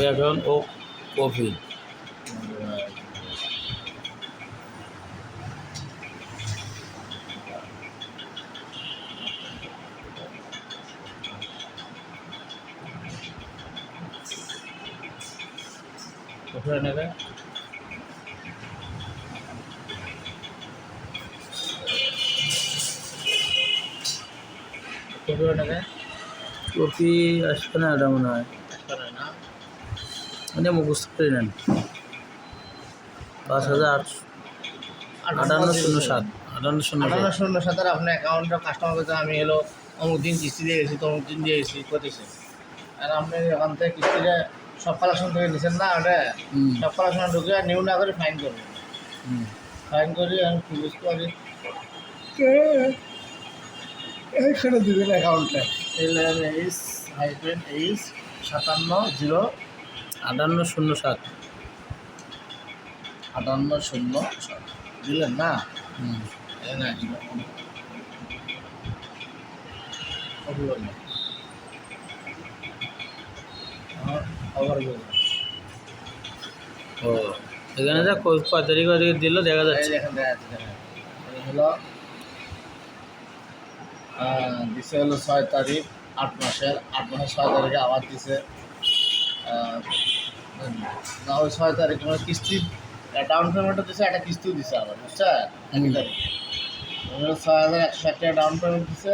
Account ও copy copy নেবে? Copy আসবে না এটা মনে হয়। মানে মুখস্থ করে নেন পাঁচ হাজার আটশো আটান্ন শূন্য সাত আটান্ন শূন্য সাত। শূন্য সাতের আপনার অ্যাকাউন্টটা কাস্টমার কাছে আমি এলো অমুক দিন কিস্তি দিয়ে গেছি তমুক দিন দিয়ে গেছি করতেছে। আর আপনি এখান থেকে কিস্তিটা সব কালেকশন থেকে নিছেন না ওটা সব কালেকশন ঢুকে আর নিউ না করে ফাইন করবেন ফাইন করি আমি পুলিশ করি এইখানে দিবেন অ্যাকাউন্টটা L M H hyphen H সাতান্ন জিরো আটান্ন শূন্য সাত। আটান্ন শূন্য সাত। দিলেন না? হুম। না। ও এখানে যা কয় তারিখ তারিখ দিল দেখা যাচ্ছে। হলো দিছে হলো ছয় তারিখ আট মাসের। আট মাসের ছয় তারিখে আবার দিছে না ওই ছয় তারিখ মানে কিস্তি ডাউন পেমেন্টও দিছে একটা কিস্তিও দিছে আবার বুঝছেন? একই তারিখ। ওই ছয় হাজার একশো টাকা ডাউন পেমেন্ট দিছে।